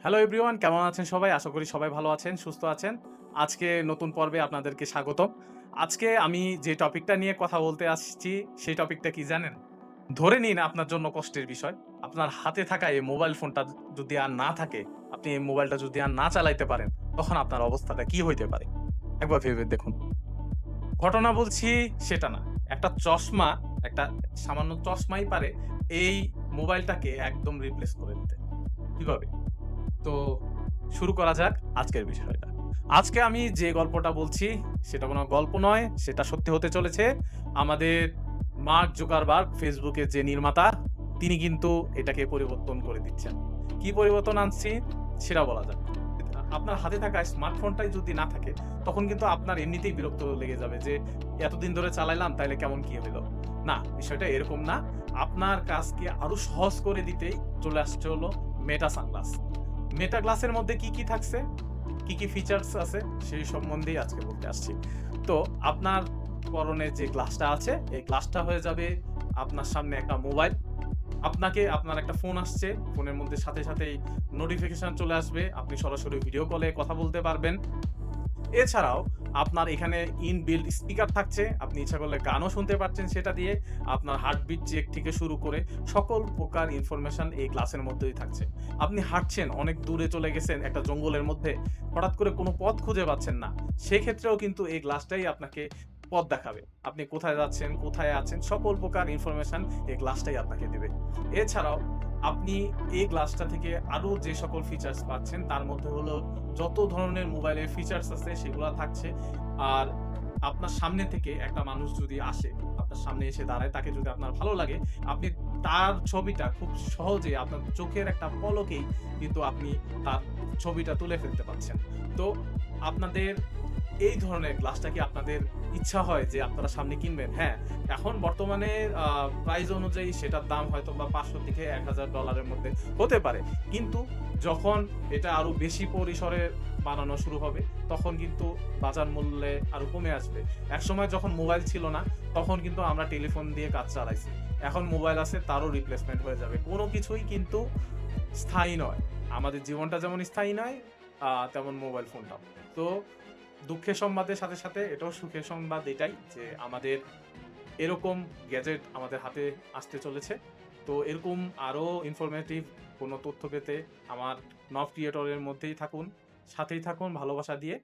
Hello everyone কেমন আছেন সবাই? আশা করি সবাই ভালো আছেন, সুস্থ আছেন। আজকে নতুন পর্বে আপনাদেরকে স্বাগতম। আজকে আমি যে টপিকটা নিয়ে কথা বলতে আসছি, সেই টপিকটা কি জানেন? ধরে নিন আপনার জন্য কষ্টের বিষয়। আপনার হাতে থাকা এই মোবাইল ফোনটা যদি আর না থাকে, আপনি এই মোবাইলটা যদি আর না চালাইতে পারেন, তখন আপনার অবস্থাটা কি হইতে পারে? একবার ভেবে দেখুন। ঘটনা বলছি সেটা না। একটা চশমা, একটা সামান্য চশমাই পারে, এই মোবাইলটাকে একদম রিপ্লেস করে দিতে। কীভাবে? তো শুরু করা যাক আজকের বিষয়টা। আজকে আমি যে গল্পটা বলছি, সেটা কোনো গল্প নয়, সেটা সত্যি হতে চলেছে। আমাদের মার্ক জোকারবার্গ ফেসবুকের যে নির্মাতা, তিনি কিন্তু এটাকে পরিবর্তন করে দিচ্ছেন। কি পরিবর্তন আনছি, সেটা বলা যাক। আপনার হাতে থাকা স্মার্টফোনটাই যদি না থাকে, তখন কিন্তু আপনার এমনিতেই বিরক্ত লেগে যাবে যে, এতদিন ধরে চালাইলাম, তাইলে কেমন কি হলো না, বিষয়টা এরকম না। আপনার কাজকে আরও সহজ করে দিতেই চলে আসছে হলো মেটা সানগ্লাস মেটা গ্লাসের মধ্যে কি কি থাকছে? কি কি ফিচার্স আছে? সেই সম্বন্ধেই আজকে বলতে আসছি। তো আপনার পরনে যে গ্লাসটা আছে, এই গ্লাসটা হয়ে যাবে আপনার সামনে একটা মোবাইল আপনাকে, আপনার একটা ফোন আসছে ফোনের মধ্যে সাথে সাথেই নোটিফিকেশান চলে আসবে। আপনি সরাসরি ভিডিও কলে কথা বলতে পারবেন। এছাড়াও আপনার এখানে ইনবিল্ড স্পিকার থাকছে, আপনি ইচ্ছা করলে গানও শুনতে পাচ্ছেন সেটা দিয়ে আপনার হার্টবিট চেক থেকে শুরু করে সকল প্রকার ইনফরমেশান এই গ্লাসের মধ্যেই থাকছে। আপনি হাঁটছেন, অনেক দূরে চলে গেছেন, একটা জঙ্গলের মধ্যে, হঠাৎ করে কোনো পথ খুঁজে পাচ্ছেন না, সেক্ষেত্রেও কিন্তু এই গ্লাসটাই আপনাকে পথ দেখাবে। আপনি কোথায় যাচ্ছেন, কোথায় আছেন, সকল প্রকার ইনফরমেশন এই গ্লাসটাই আপনাকে দেবে। এছাড়াও, আপনি এই গ্লাসটা থেকে আরও যে সকল ফিচার্স পাচ্ছেন, তার মধ্যে হলো যত ধরনের মোবাইলের ফিচার্স আছে, সেগুলো থাকছে। আর আপনার সামনে থেকে একটা মানুষ যদি আসে, আপনার সামনে এসে দাঁড়ায়, তাকে যদি আপনার ভালো লাগে, আপনি তার ছবিটা খুব সহজে আপনার চোখের একটা পলকেই কিন্তু আপনি তার ছবিটা তুলে ফেলতে পারছেন। তো আপনাদের এই ধরনের গ্লাসটা কি আপনাদের ইচ্ছা হয় যে আপনারা সামনে কিনবেন। হ্যাঁ এখন বর্তমানে প্রাইস অনুযায়ী সেটার দাম হয়তো বা পাঁচশো থেকে এক হাজার ডলারের মধ্যে হতে পারে। কিন্তু যখন এটা আরও বেশি পরিসরে বানানো শুরু হবে, তখন কিন্তু বাজার মূল্যে আরও কমে আসবে। এক সময় যখন মোবাইল ছিল না, তখন কিন্তু আমরা টেলিফোন দিয়ে কাজ চালাইছি। এখন মোবাইল আছে, তারও রিপ্লেসমেন্ট হয়ে যাবে। কোনো কিছুই কিন্তু স্থায়ী নয়। আমাদের জীবনটা যেমন স্থায়ী নয় তেমন মোবাইল ফোনটাও। তো দুঃখের সংবাদের সাথে সাথে এটাও সুখের সংবাদ এটাই যে আমাদের এরকম গ্যাজেট আমাদের হাতে আসতে চলেছে। তো এরকম আরও ইনফরমেটিভ কোনো তথ্য পেতে আমার নভ ক্রিয়েটরের মধ্যেই থাকুন, সাথেই থাকুন ভালোবাসা দিয়ে।